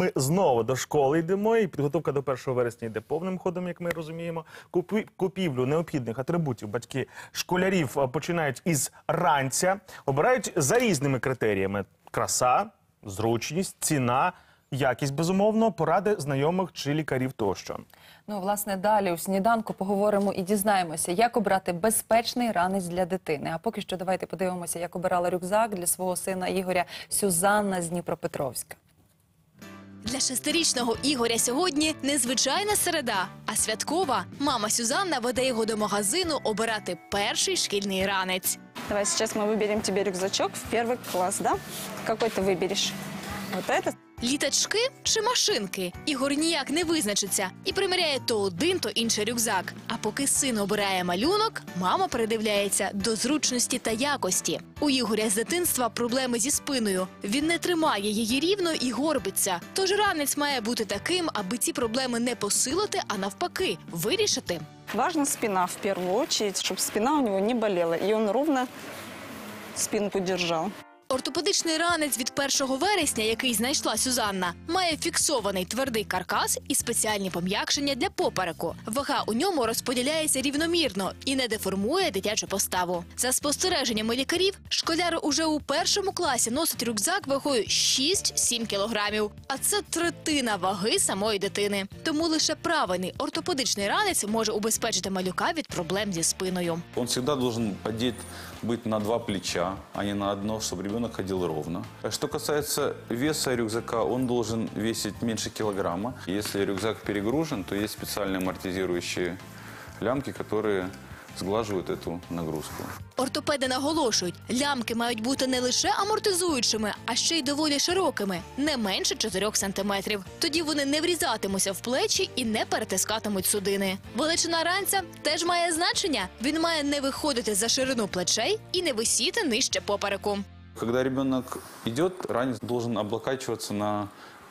Ми знову до школи йдемо, і підготовка до 1 вересня йде повним ходом, як ми розуміємо. Купі- Купівлю необхідних атрибутів батьки школярів починають із ранця, обирають за різними критеріями: краса, зручність, ціна. Якість безумовно, поради знайомих чи лікарів тощо. Ну, власне, далі у сніданку поговоримо і дізнаємося, як обрати безпечний ранець для дитини. А поки що давайте подивимося, як обирала рюкзак для свого сина Ігоря Сюзанна з Дніпропетровська. Для шестирічного Ігоря сьогодні не звичайна середа, а святкова. Мама Сюзанна веде його до магазину обирати перший шкільний ранець. Давай сейчас мы выберем тебе рюкзачок в первый класс, да? Какой ты выберешь? Вот этот? Літачки чи машинки? Ігор ніяк не визначиться і приміряє то один, то інший рюкзак. А поки син обирає малюнок, мама придивляється до зручності та якості. У Ігоря з дитинства проблеми зі спиною. Він не тримає її рівно і горбиться. Тож ранець має бути таким, аби ці проблеми не посилити, а навпаки, вирішити. Важна спина в первую очередь, чтобы спина у него не болела, и он ровно спинку держал. Ортопедичний ранець від 1 вересня, який знайшла Сюзанна, має фіксований твердий каркас і спеціальні пом'якшення для попереку. Вага у ньому розподіляється рівномірно і не деформує дитячу поставу. За спостереженнями лікарів, школяр уже у першому класі носить рюкзак вагою 6-7 кілограмів, а це третина ваги самої дитини. Тому лише правильний ортопедичний ранець може убезпечити малюка від проблем зі спиною. Всегда должен одет быть на два плеча, а не на одно, чтобы ребенок ходил ровно. Что касается веса рюкзака, он должен весить меньше килограмма. Если рюкзак перегружен, то есть специальные амортизирующие лямки, которые сглаживают эту нагрузку. Ортопеди наголошують, лямки мають бути не лише амортизуючими, а ще й доволі широкими, не менше 4 сантиметрів. Тоді вони не врізатимуться в плечі і не перетискатимуть судини. Величина ранця теж має значення. Він має не виходити за ширину плечей і не висіти нижче попереку. Когда ребенок идет, ранец должен облокачиваться на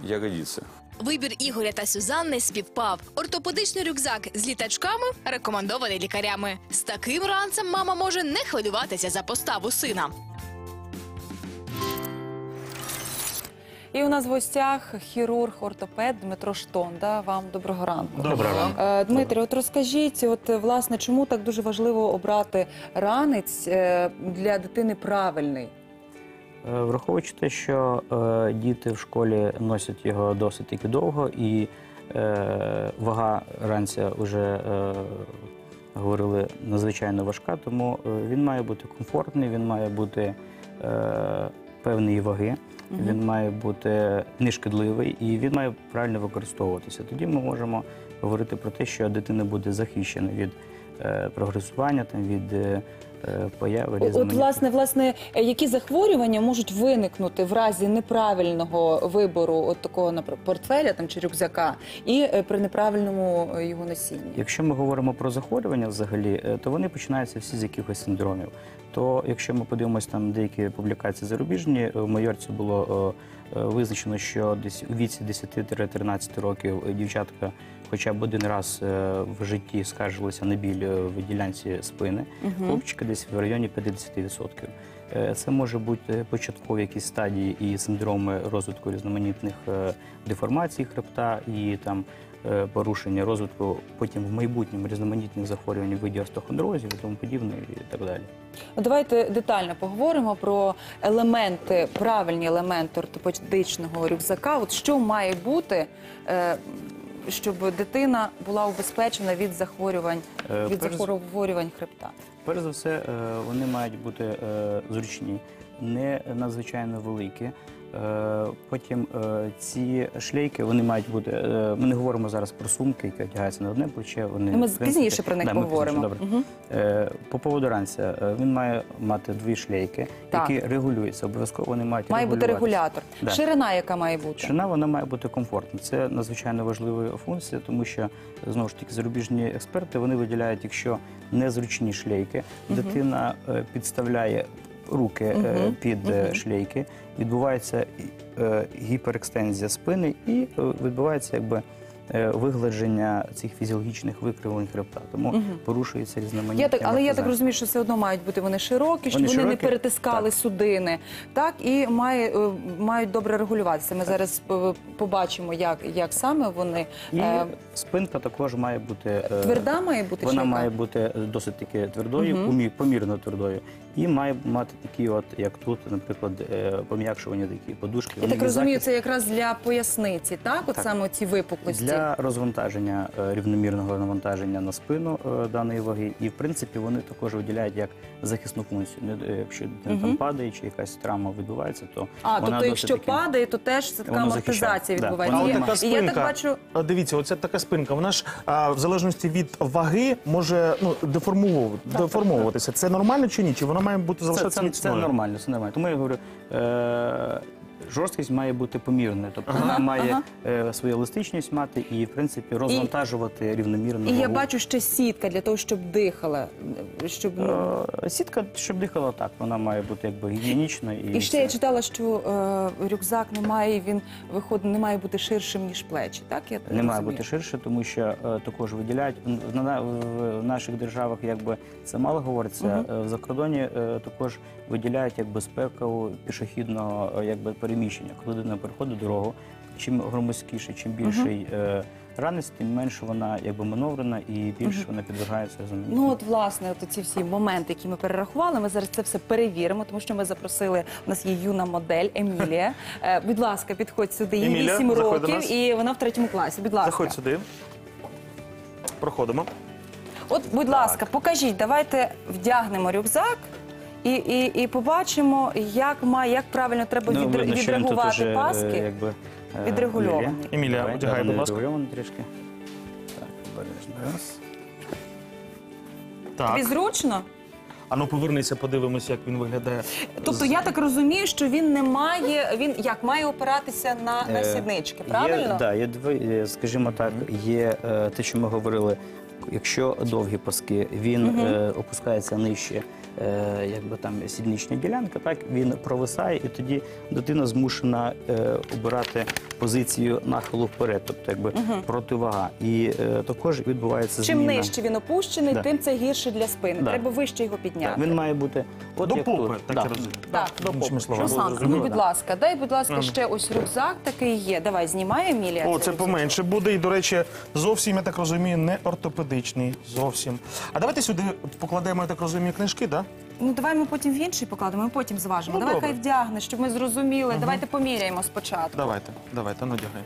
ягодицы. Вибір Ігоря та Сюзанни співпав. Ортопедичний рюкзак з літачками рекомендований лікарями. З таким ранцем мама може не хвилюватися за поставу сина. І у нас в гостях хірург-ортопед Дмитро Штонда. Вам доброго ранку. Доброго ранку. Е, Дмитрий, от розкажіть, от власне, чому так дуже важливо обрати ранець е, для дитини правильний? Е, Враховуючи те, що е, діти в школі носять його досить таки довго, і е, вага ранця вже е, говорили надзвичайно важка, тому він має бути комфортний, він має бути е, певної ваги, він має бути нешкідливий і він має правильно використовуватися. Тоді ми можемо говорити про те, що дитина буде захищена від прогресування, там, від е, е, появи От, власне, власне, е, які захворювання можуть виникнути в разі неправильного вибору от такого наприклад, портфеля там чи рюкзака, і е, при неправильному е, його носінні? Якщо ми говоримо про захворювання взагалі, е, то вони починаються всі з якихось синдромів. То якщо ми подивимося там деякі публікації зарубіжні, е, в Майорці було е, е, визначено, що десь у віці 10-13 років е, дівчатка хоча б один раз е, в житті скаржилися на біль е, в ділянці спини, хлопчика десь в районі 50%. Е, Це може бути початкові якісь стадії і синдроми розвитку різноманітних деформацій хребта і там порушення розвитку, потім в майбутньому різноманітних захворювань в виді остеохондрозів і тому подібне, і так далі. Ну, Давайте детально поговоримо про елементи, правильні елементи ортопедичного рюкзака. От що має бути, щоб дитина була убезпечена від захворювань, Е, від перш- захворювань хребта? Перш за все, е, вони мають бути е, зручні, не надзвичайно великі. Е, Потім е, ці шлейки вони мають бути. е, Ми не говоримо зараз про сумки, які одягаються на одне плече. Вони Ми пізніше про них Да, ми пізніше, поговоримо. добре. По поводу ранця, він має мати дві шлейки, Так. які регулюються. Обов'язково вони мають Має бути регулятор. Да. Ширина, яка має бути? Шина вона має бути комфортна. Це надзвичайно важлива функція, тому що знову ж таки зарубіжні експерти вони виділяють, якщо незручні шлейки, дитина підставляє руки угу, під угу. шлейки, відбувається е, гіперекстензія спини і відбувається якби вигладження цих фізіологічних викривлень хребта. Тому порушується різноманітні Я так, але я так розумію, що все одно мають бути вони широкі, щоб Вони вони, не перетискали так. судини. Так і має, е, мають добре регулюватися. Ми зараз е, побачимо, як, як саме вони І е, спинка також має бути е, тверда має бути Вона має бути досить таки твердою, помі- помірно твердою, і має мати такі, от як тут, наприклад, е, пом'якшування такі подушки. Я так розумію, захист це якраз для поясниці, так? От Так. саме ці випуклості. для розвантаження е, рівномірного навантаження на спину е, даної ваги. І в принципі вони також виділяють як захисну функцію. Не- е, Якщо дитина там падає чи якась травма відбувається, то А, вона тобто, якщо таки- падає, то теж це така Воно захищає. амортизація Да. відбувається. А І- така я спинка, так бачу, а, дивіться, оця така спинка, вона ж а, в залежності від ваги може ну, деформовувати, деформовуватися. Це нормально чи ні? Чи вона має бути залишатися це, це нормально, це нормально. Тому я говорю. Е- Жорсткість має бути помірною, тобто вона має е, свою еластичність мати і, в принципі, розвантажувати рівномірно. і я вагу. бачу ще сітка для того, щоб дихала, щоб ну, Е, Сітка, щоб дихала так, вона має бути якби гігієнічною. І, І ще я все. читала, що е, рюкзак не має, він виходить, не має бути ширшим, ніж плечі. Так я не має розумію? бути ширше, тому що е, також виділяють в, на- в, в наших державах, якби це мало говориться. е, В закордоні е, також виділяють як безпеку пішохідного е, якби переміщення. Коли людина переходить дорогу, чим громоздкіше, чим більший е, ранець, тим менше вона якби маневрена і більше вона підвергається різноманітним. Ну от власне, от ці всі моменти, які ми перерахували, ми зараз це все перевіримо, тому що ми запросили. У нас є юна модель Емілія. Е, будь ласка, підходь сюди. Їй Емілія, 8 заходь до років, і вона в третьому класі. Будь ласка, Заходь сюди. Проходимо. От, будь ласка, покажіть, давайте вдягнемо рюкзак. І, і, і побачимо, як має, як правильно треба Ну, відре- відреагувати уже, е, паски. якби, е, відрегульований. Емілія. Одягай, будь ласка. трішки. Так, обережно. Раз. Так. Тобі зручно? А ну повернися, подивимося, як він виглядає. Тобто я так розумію, що він не має, він як має опиратися на, на Е, сіднички, правильно? Є, да, є дві, е, скажімо так, є е, те, що ми говорили. Якщо довгі паски, він е, опускається нижче, е, якби там сіднична ділянка, так він провисає, і тоді дитина змушена е, обирати позицію нахилу вперед, тобто якби противага. І е, також відбувається Чим зміна. нижче він опущений, Да. тим це гірше для спини. Да. Треба вище його підняти. Так, він має бути от До як попи, тут. так Да. розумію. Так, до словами. Щоб ну будь ласка, дай, будь ласка, Ага. ще ось рюкзак такий є. Давай, знімай, Емілія. О, це рюкзак. поменше буде. І, до речі, зовсім, я так розумію, не ортопедичний. Зовсім. А давайте сюди покладемо, я так розумію, книжки, так? Ну давай ми потім в інший покладемо, ми потім зважимо. Ну, давай добре. хай вдягне, щоб ми зрозуміли. Давайте поміряємо спочатку. Давайте, давайте, ну дягай.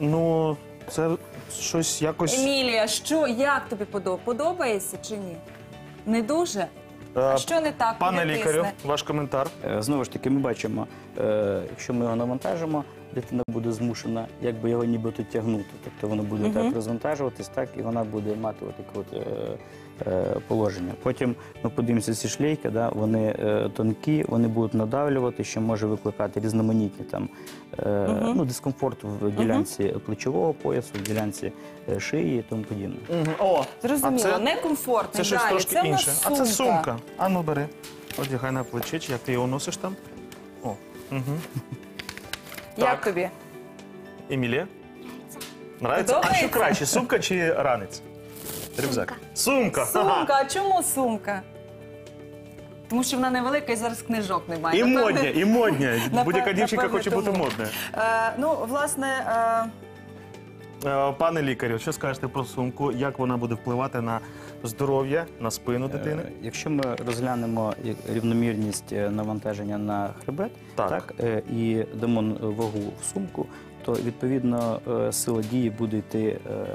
Ну, це щось якось. Емілія, що, як тобі подоб- подобається чи ні? Не дуже? А Е, що не так? Пане лікарю, ваш коментар. Е, Знову ж таки, ми бачимо, е, якщо ми його навантажимо, дитина буде змушена якби його нібито тягнути. Тобто воно буде так розвантажуватись, так і вона буде мати отаке от, е, е, положення. Потім ми подивимося ці шлейки, да, вони е, тонкі, вони будуть надавлювати, що може викликати різноманітні там е, ну, дискомфорт в ділянці плечового поясу, в ділянці е, шиї і тому подібне. О, Зрозуміло, а це, некомфортно. це щось Далі. трошки це в нас інше. А це сумка. А ну бери. Одягай на плече, чи як ти його носиш там? О, угу. Як тобі? Емілія? Нравиться? А Подобається? що краще, сумка чи ранець? Рюкзак. Сумка. Сумка, Ага. а чому сумка? Тому що вона невелика і зараз книжок немає. І Напевне- модня, і модня. Будь-яка дівчинка напевне, хоче бути тому. модною. Е, ну, власне, Е, Пане лікарю, що скажете про сумку? Як вона буде впливати на здоров'я, на спину дитини? Е, Якщо ми розглянемо рівномірність е, навантаження на хребет, Так. так, е, і дамо вагу в сумку, то відповідно е, сила дії буде йти е,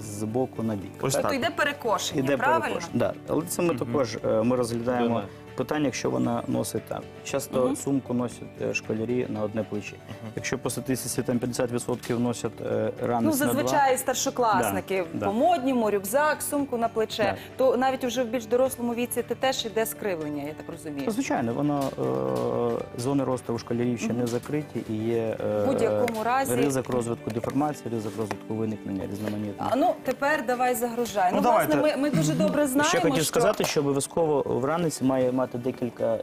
з боку на бік. Ось то так. йде перекошення, Іде правильно? перекош. Да. Але це ми також е, ми розглядаємо питання, якщо вона носить так. Часто сумку носять е, школярі на одне плече. Якщо по статистиці там 50% носять е, ранець Ну, на два. зазвичай старшокласники Да, да. по модньому, рюкзак, сумку на плече. Так. То навіть уже в більш дорослому віці це теж іде скривлення, я так розумію. Ну, Звичайно, воно е, зони росту у школярів ще не закриті і є е, В будь-якому разі- ризик розвитку деформації, ризик розвитку виникнення різноманітних. А ну тепер давай загружай. Ну, Ну, давайте. власне, ми, ми дуже добре знаємо, Ще хотів що сказати, що обов'язково в ранець має мати мати декілька е,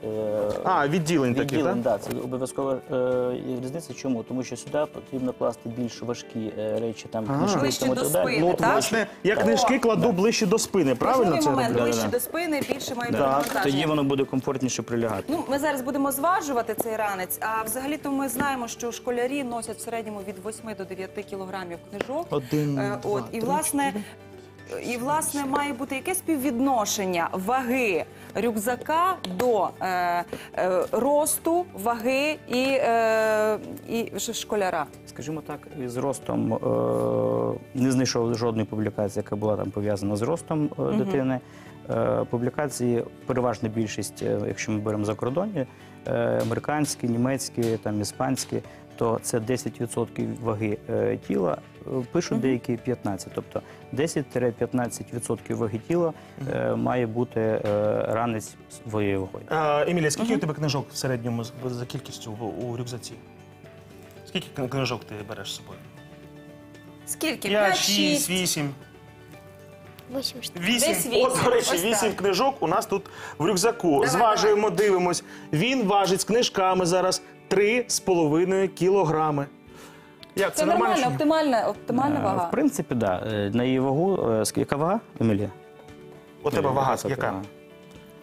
А, відділень таких, відділень. так? Да, це обов'язкова е, різниця. Чому? Тому що сюди потрібно класти більш важкі е, речі, там книжки Ближче тому до так далі. спини, Ну, от, так? власне, я книжки кладу ближче до спини, правильно Важливий це момент роблю? ближче до спини, більше має бути Так, тоді воно буде комфортніше прилягати. Ну, ми зараз будемо зважувати цей ранець. А взагалі-то ми знаємо, що школярі носять в середньому від 8 до 9 кілограмів книжок. Один, Е, два, от і три, власне. І власне має бути якесь співвідношення ваги рюкзака до е, е, росту, ваги і, е, і ш- школяра. Скажімо так, із ростом е, не знайшов жодної публікації, яка була там пов'язана з ростом е, дитини. Е, публікації, переважна більшість, е, якщо ми беремо закордонні, е, американські, німецькі, там іспанські, то це 10% ваги е, тіла. е, Пишуть деякі 15. Тобто 10-15% ваги тіла е, має бути е, ранець своєю вагою. Емілія, скільки у тебе книжок в середньому з- за кількістю в- у рюкзаці? Скільки кн- книжок ти береш з собою? Скільки? 5, 6, 6. 8. Восемь штук. Десь Вісім. вісім. От, до речі, Ось вісім так. книжок у нас тут в рюкзаку. Давай, Зважуємо, дивимось. Він важить з книжками зараз 3,5 кілограми. Як, Це нормально? нормально, чи ні? оптимальна, оптимальна Е, вага. В принципі, так. Да. На її вагу, е, ск- яка вага, Емілія? У тебе вага Яка яка? вага?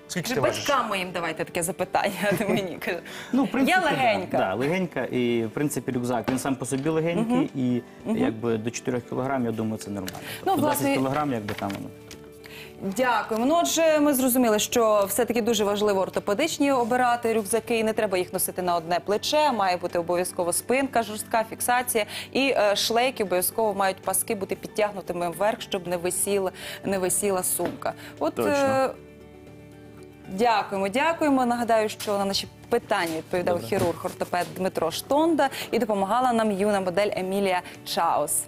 Скільки Вже ти важиш? батькам моїм давайте таке запитання, а не мені каже. Ну, в принципі, Я легенька. Да, да, легенька. І, в принципі, рюкзак, він сам по собі легенький, і якби до 4 кг, я думаю, це нормально. Тобто Ну, власне, 10 кг, якби там воно. Дякуємо. Ну, отже, ми зрозуміли, що все-таки дуже важливо ортопедичні обирати рюкзаки. і Не треба їх носити на одне плече. Має бути обов'язково спинка, жорстка фіксація. І е, шлейки обов'язково мають паски бути підтягнутими вверх, щоб не висіла, не висіла сумка. От Точно. е, дякуємо, дякуємо. Нагадаю, що на наші питання відповідав хірург ортопед Дмитро Штонда і допомагала нам юна модель Емілія Чаус.